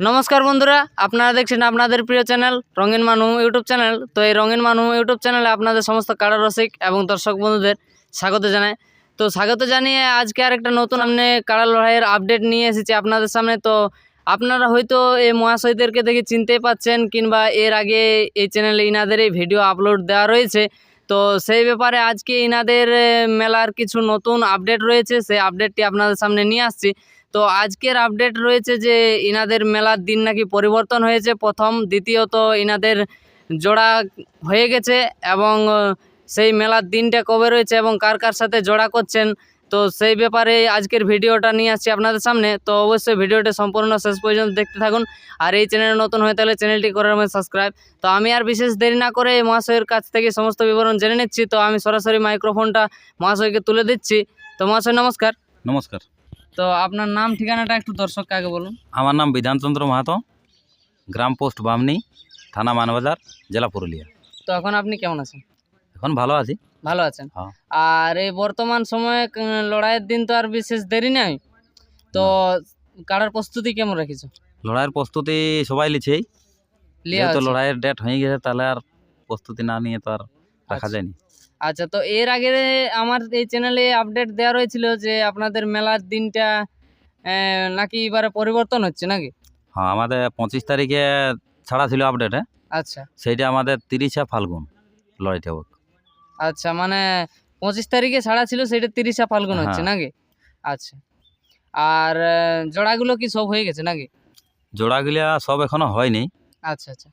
নমস্কার বন্ধুরা, আপনারা দেখছেন আপনাদের প্রিয় চ্যানেল রঙিন মানু ইউটিউব চ্যানেল। তো এই রঙিন মানু ইউটিউব চ্যানেলে আপনাদের সমস্ত কারা রসিক এবং দর্শক বন্ধুদের স্বাগত জানায় তো স্বাগত জানিয়ে আজকে আর একটা নতুন সামনে কাড়া লড়াইয়ের আপডেট নিয়ে এসেছি আপনাদের সামনে। তো আপনারা হয়তো এই মহাশয়দেরকে দেখে চিনতেই পাচ্ছেন কিংবা এর আগে এই চ্যানেলে ইনাদের এই ভিডিও আপলোড দেওয়া রয়েছে। তো সেই ব্যাপারে আজকে ইনাদের মেলার কিছু নতুন আপডেট রয়েছে। সেই আপডেটটি আপনাদের সামনে নিয়ে আসছি। তো আজকের আপডেট রয়েছে যে ইনাদের মেলার দিন নাকি পরিবর্তন হয়েছে। প্রথম, দ্বিতীয়ত ইনাদের জোড়া হয়ে গেছে এবং সেই মেলার দিনটা কবে রয়েছে এবং কার কার সাথে জোড়া করছেন, তো সেই ব্যাপারে আজকের ভিডিওটা নিয়ে আসছি আপনাদের সামনে। তো অবশ্যই ভিডিওটা সম্পূর্ণ শেষ পর্যন্ত দেখতে থাকুন। আর এই চ্যানেলে নতুন হয়ে তাহলে চ্যানেলটি করার রাখবেন সাবস্ক্রাইব তো আমি আর বিশেষ দেরি না করে মহাশয়ের কাছ থেকে সমস্ত বিবরণ জেনে নিচ্ছি। তো আমি সরাসরি মাইক্রোফোনটা মহাশয়কে তুলে দিচ্ছি। তো মহাশয়, নমস্কার। নমস্কার। তো আপনার নাম ঠিকানাটা একটু দর্শককে আগে বলুন। আমার নাম বিধানচন্দ্র মাহাতো গ্রাম পোস্ট বামনি থানা মানবাজার জেলা পুরুলিয়া। তো এখন আপনি কেমন আছেন? এখন ভালো আছি। ভালো আছেন? হ্যাঁ। আর এই বর্তমান সময়ে লড়াইয়ের দিন তো আর বিশেষ দেরি নেই। তো কাড়ার প্রস্তুতি কেমন রেখেছো? লড়াইয়ের প্রস্তুতি সবাই লিছেই। যেহেতু লড়াইয়ের ডেট হয়ে গেছে তাহলে আর প্রস্তুতি না নিয়ে তো আর রাখা আচ্ছা। যায়নি। আচ্ছা তো এর আগে আমার এই চ্যানেলে আপডেট দেওয়া রয়েছিল যে আপনাদের মেলার দিনটা নাকি এবারে পরিবর্তন হচ্ছে নাকি? হ্যাঁ আমাদের পঁচিশ তারিখে ছাড়া ছিল আপডেটে আচ্ছা। সেইটা আমাদের তিরিশে ফাল্গুন লড়াইটা হোক। আচ্ছা মানে পঁচিশ তারিখে ছাড়া ছিল সেটা তিরিশা ফাল্গুন হচ্ছে হ্যাঁ। নাকি? আচ্ছা। আর জোড়াগুলো কি সব হয়ে গেছে নাকি? জোড়াগুলা সব এখনও হয়নি। আচ্ছা আচ্ছা।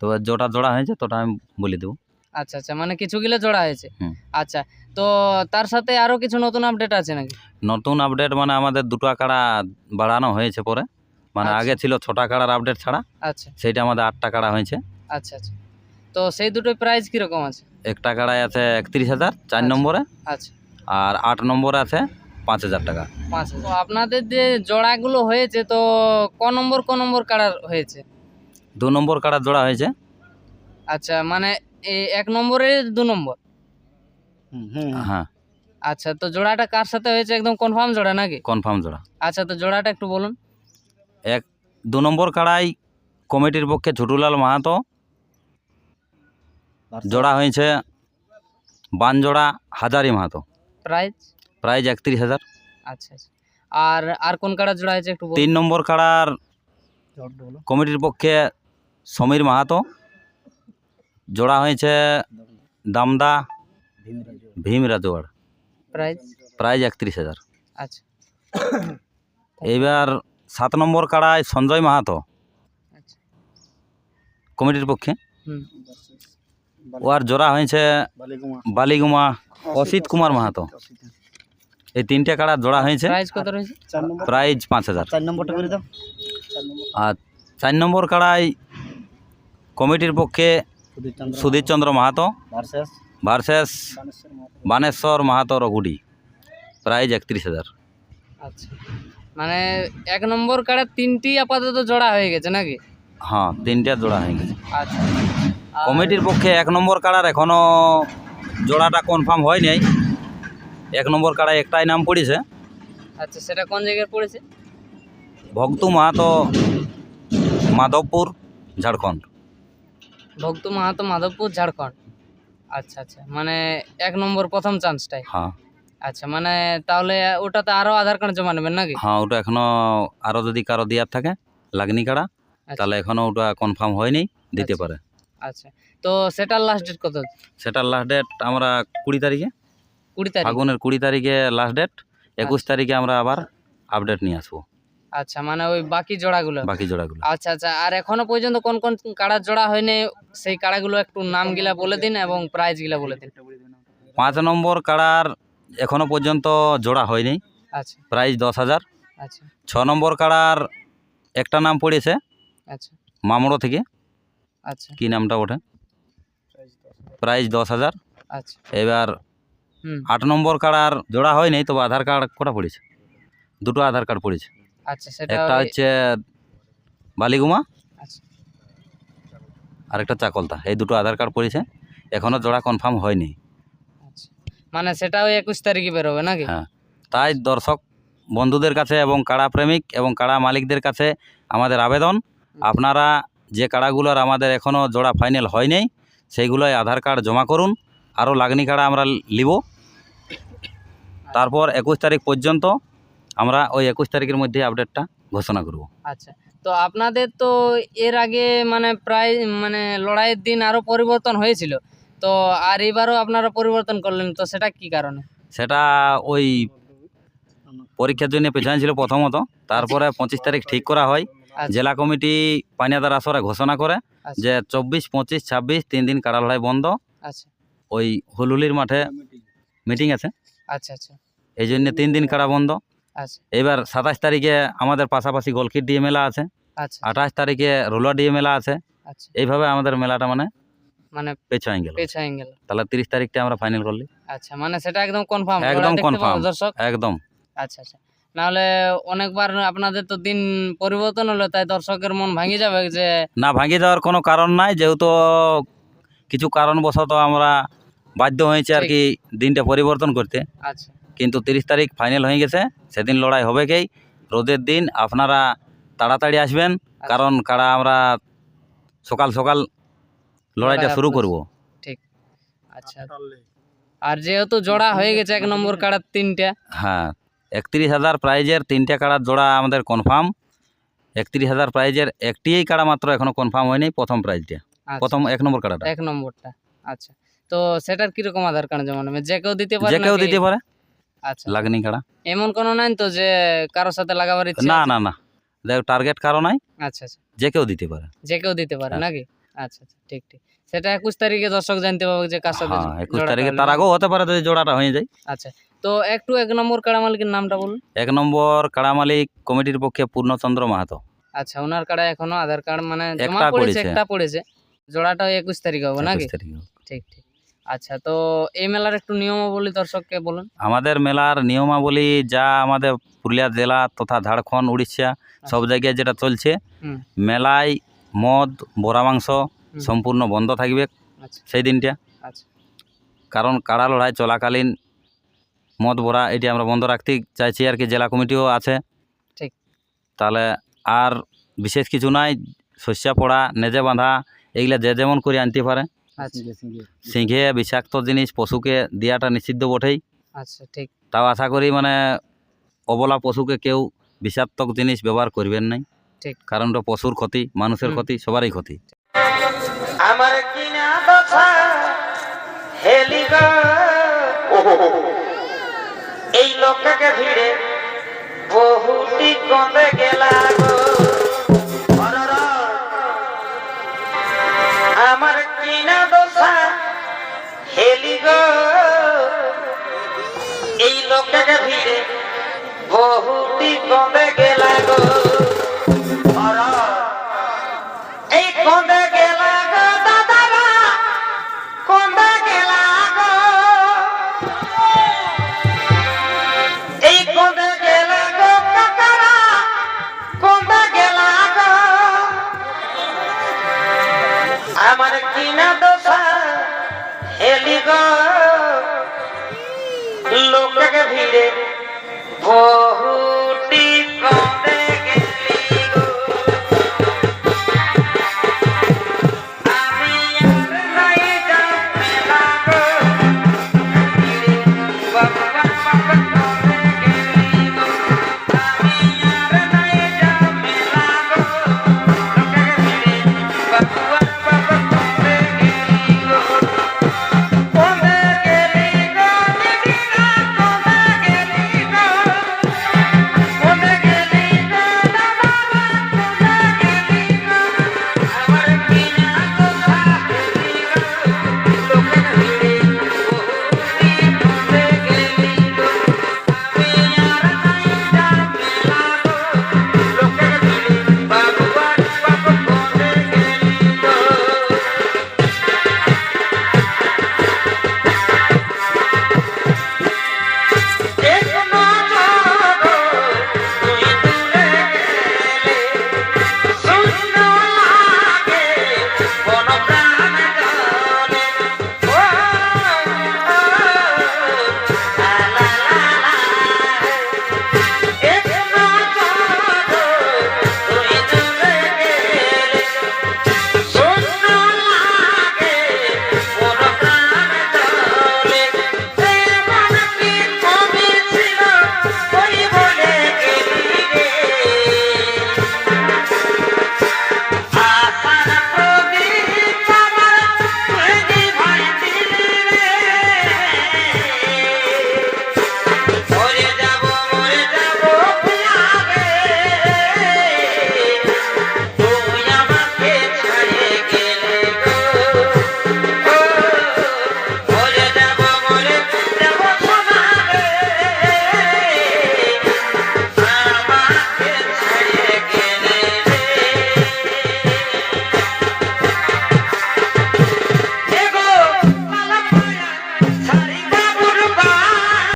তো জোটা জোড়া হয়েছে তোটা আমি বলে দেবো। আচ্ছা আচ্ছা মানে কিছু কিছুগুলো জোড়া হয়েছে। আচ্ছা তো তার সাথে আরও কিছু নতুন আপডেট আছে নাকি? নতুন আপডেট মানে আমাদের দুটো আকাড়া বাড়ানো হয়েছে পরে। মানে আচ্ছা। আগে ছিল ছোটা কাড়ার আপডেট ছাড়া। আচ্ছা। সেইটা আমাদের আটটা কাড়া হয়েছে। আচ্ছা আচ্ছা। তো সেই দুটোর প্রাইস কীরকম আছে? একটা কাড়ায় আছে একত্রিশ হাজার চার আচ্ছা। নম্বরে। আচ্ছা। আর আট নম্বরে আছে পাঁচ হাজার টাকা। পাঁচ হাজার। তো আপনাদের যে জোড়াগুলো হয়েছে তো ক নম্বর ক নম্বর কাড়ার হয়েছে? দু নম্বর কাড়ার জোড়া হয়েছে। আচ্ছা মানে এক নম্বরে দু নম্বর। হ্যাঁ। আচ্ছা তো জোড়াটা কার সাথে হয়েছে? একদম কনফার্ম জোড়া নাকি? কনফার্ম জোড়া। আচ্ছা তো জোড়াটা একটু বলুন। এক দু নম্বর কাড়াই কমিটির পক্ষে ছোটুলাল মাহাতো। জোড়া হয়েছে বান জোড়া হাজারি মাহাতো। প্রাইজ প্রাইজ একত্রিশ হাজার। আচ্ছা আচ্ছা। আর আর কোন কাড়ার জোড়া হয়েছে একটু তিন নম্বর কাড়ার কমিটির পক্ষে সমীর মাহাতো। জোড়া হয়েছে দামদা ভীম রাজওয়াড় প্রাইস প্রাইজ একত্রিশ হাজার আচ্ছা এইবার সাত নম্বর কাড়ায় সঞ্জয় মাহাতো কমিটির পক্ষে হুম ওর জোড়া হয়েছে বালিগুমা অসিত কুমার মাহাতো এই তিনটে কাড়া জোড়া হয়েছে প্রাইস কত রয়েছে প্রাইজ পাঁচ হাজার আর চার নম্বর কাড়ায় কমিটির পক্ষে Sudhirchandra Mahato versus versus Baneshwar Mahato. Raghudi. Prize একত্রিশ হাজার। আচ্ছা। মানে এক নম্বর কাড়ার তিনটি আপাতত জোড়া হয়ে গেছে নাকি? হ্যাঁ তিনটে জোড়া হয়ে গেছে। আচ্ছা। কমিটির পক্ষে এক নম্বর কাড়ার এখনও জোড়াটা কনফার্ম হয় নাই। এক নম্বর কাড়ায় একটাই নাম পড়েছে। আচ্ছা সেটা কোন জায়গায় পড়েছে? ভক্তু মাহাতো মাধবপুর ঝাড়খণ্ড। ভক্ত মাহাতো মাধবপুর ঝাড়খণ্ড। আচ্ছা আচ্ছা। মানে এক নম্বর প্রথম চান্সটাই। হ্যাঁ। আচ্ছা মানে তাহলে ওটাতে আরও আধার কার্ড জমা নেবেন নাকি? হ্যাঁ ওটা এখনও আরও যদি কারও দেওয়ার থাকে লাগনি কাড়া আচ্ছা, তাহলে এখনও ওটা কনফার্ম হয়নি দিতে আচ্ছা। পারে। আচ্ছা। তো সেটার লাস্ট ডেট কত? সেটার লাস্ট ডেট আমরা কুড়ি তারিখে। কুড়ি তারিখ? ফাগুনের কুড়ি তারিখে লাস্ট ডেট একুশ তারিখে আমরা আবার আপডেট নিয়ে আসব। আচ্ছা মানে ওই বাকি জোড়াগুলো। বাকি জোড়াগুলো। আচ্ছা আচ্ছা আর এখনও পর্যন্ত কোন কোন কাড়ার জোড়া হয়নি সেই কাড়াগুলো একটু নাম গিলা বলে দিন এবং প্রাইস গিলা বলে দিন। পাঁচ নম্বর কাড়ার এখনও পর্যন্ত জোড়া হয়নি। আচ্ছা। প্রাইস দশ হাজার। আচ্ছা। ছ নম্বর কাড়ার একটা নাম পড়েছে। আচ্ছা। মামড়ো থেকে। আচ্ছা। কি নামটা ওঠে? প্রাইস দশ হাজার। আচ্ছা। এবার আট নম্বর কার্ড জোড়া হয়নি তবে আধার কার্ড কটা পড়েছে? দুটো আধার কার্ড পড়েছে। আচ্ছা সেটা একটা হচ্ছে বালিগুমা আচ্ছা। আর একটা চাকলতা এই দুটো আধার কার্ড পড়েছে এখনও জোড়া কনফার্ম হয়নি। আচ্ছা। মানে সেটা ওই একুশ তারিখে বেরোবে নাকি? হ্যাঁ তাই দর্শক বন্ধুদের কাছে এবং কাড়া প্রেমিক এবং কাড়া মালিকদের কাছে আমাদের আবেদন। আপনারা যে কাড়াগুলোর আমাদের এখনও জোড়া ফাইনাল হয় নাই সেইগুলোয় আধার কার্ড জমা করুন। আরও লাগনি কাড়া আমরা নিব তারপর একুশ তারিখ পর্যন্ত আমরা ওই একুশ তারিখের মধ্যে আপডেটটা ঘোষণা করব। আচ্ছা তো আপনাদের তো এর আগে মানে প্রায় মানে লড়াইয়ের দিন আরও পরিবর্তন হয়েছিল তো আর এবারও আপনারা পরিবর্তন করলেন তো সেটা কি কারণে? সেটা ওই পরীক্ষার জন্য পেছানো ছিল প্রথমত তারপরে পঁচিশ তারিখ ঠিক করা হয়। আচ্ছা। জেলা কমিটি পানিয়াদার আসরে ঘোষণা করে আচ্ছা। যে চব্বিশ পঁচিশ ছাব্বিশ তিন দিন কাড়া লড়াই বন্ধ। আচ্ছা। ওই হুলুলির মাঠে মিটিং আছে। আচ্ছা আচ্ছা। এই জন্য তিন দিন কাড়া বন্ধ। এবার সাতাশ তারিখে আমাদের পাশাপাশি গোলকিট ডিএ মেলা আছে। আচ্ছা। আঠাশ তারিখে রোলা ডিএ মেলা আছে। আচ্ছা। এইভাবে আমাদের মেলাটা মানে মানে পেছাই গেল পেছাই গেল তাহলে তিরিশ তারিখটা আমরা ফাইনাল করলি। আচ্ছা মানে সেটা একদম কনফার্ম একদম confirm। দর্শক। একদম। আচ্ছা আচ্ছা। নাহলে অনেকবার আপনাদের তো দিন পরিবর্তন হলো তাই দর্শকের মন ভাঙে যাবে যে না ভাঙিয়ে দেওয়ার কোনো কারণ নাই যেহেতু কিছু কারণবশত আমরা বাধ্য হয়েছে আর কি দিনটা পরিবর্তন করতে। আচ্ছা। কিন্তু তিরিশ তারিখ ফাইনাল হয়ে গেছে সেদিন লড়াই হবে কেই? রোদের দিন আপনারা তাড়াতাড়ি আসবেন কারণ কারা আমরা সকাল সকাল লড়াইটা শুরু আপনার- ঠিক। আচ্ছা। আর যেহেতু জোড়া হয়ে গেছে এক নম্বর কাড়ার তিনটা? হ্যাঁ একত্রিশ হাজার প্রাইজের তিনটে কাড়ার জোড়া আমাদের কনফার্ম একত্রিশ হাজার প্রাইজের একটিই কাড়া মাত্র এখনও কনফার্ম হয়নি প্রথম প্রাইজটা আচ্ছা, প্রথম এক নম্বর কাড়াটা এক নম্বরটা। আচ্ছা। তো সেটার কীরকম আধার কার্ড জমা নেবে? যে কেউ দিতে পারে যে কেউ দিতে পারে। আচ্ছা। লাগনি কাড়া? এমন কোনো নাই তো যে কারোর সাথে লাগাবার ইচ্ছে না না না। দেখ টার্গেট কারও নাই। আচ্ছা আচ্ছা। যে কেউ দিতে পারে। যে কেউ দিতে পারে হ্যাঁ। নাকি? আচ্ছা আচ্ছা ঠিক ঠিক। সেটা একুশ তারিখে দর্শক জানতে পারবে যে কার সাথে হ্যাঁ একুশ তারিখে তার আগেও হতে পারে যদি জোড়াটা হয়ে যায়। আচ্ছা তো একটু এক নম্বর কাড়া মালিকের নামটা বলুন। এক নম্বর কাড়া মালিক কমিটির পক্ষে পূর্ণচন্দ্র মাহাতো। আচ্ছা ওনার কাড়া এখনও আধার কার্ড মানে জমা পড়েছে পড়েছে। একটা পড়েছে। জোড়াটা একুশ তারিখে হবে নাকি? ঠিক ঠিক। আচ্ছা তো এই মেলার একটু নিয়মাবলী দর্শককে বলুন। আমাদের মেলার নিয়মাবলী যা আমাদের পুরুলিয়া জেলা তথা ঝাড়খণ্ড উড়িষ্যা সব জায়গায় যেটা চলছে মেলায় মদ বড়া মাংস সম্পূর্ণ বন্ধ থাকবে আচ্ছা। সেই দিনটা। আচ্ছা। কারণ কাড়া লড়াই চলাকালীন মদ বড়া এটি আমরা বন্ধ রাখতে চাইছি আর কি জেলা কমিটিও আছে। ঠিক। তাহলে আর বিশেষ কিছু নাই শস্যা পড়া নেজে বাঁধা এইগুলা যে যেমন করে আনতে পারে। আচ্ছা সিংহে বিষাক্ত জিনিস পশুকে দেওয়াটা নিষিদ্ধ বটেই। আচ্ছা ঠিক। তাও আশা করি মানে অবলা পশুকে কেউ বিষাক্তক জিনিস ব্যবহার করবেন নাই। ঠিক। কারণ ওটা পশুর ক্ষতি মানুষের ক্ষতি সবারই ক্ষতি। আমার কিনা এই লোককে ভিড়ে বহুটি কন্দে গেলা। বহুটি কন্দে গেলা গো? এই কন্দে গেলা গো দাদারা? কন্দে গেলা গো? এই কন্দে গেলা গো কাকারা? আমার কিনা দশা হেলি গো। লোককে ভিড়ে Whoa.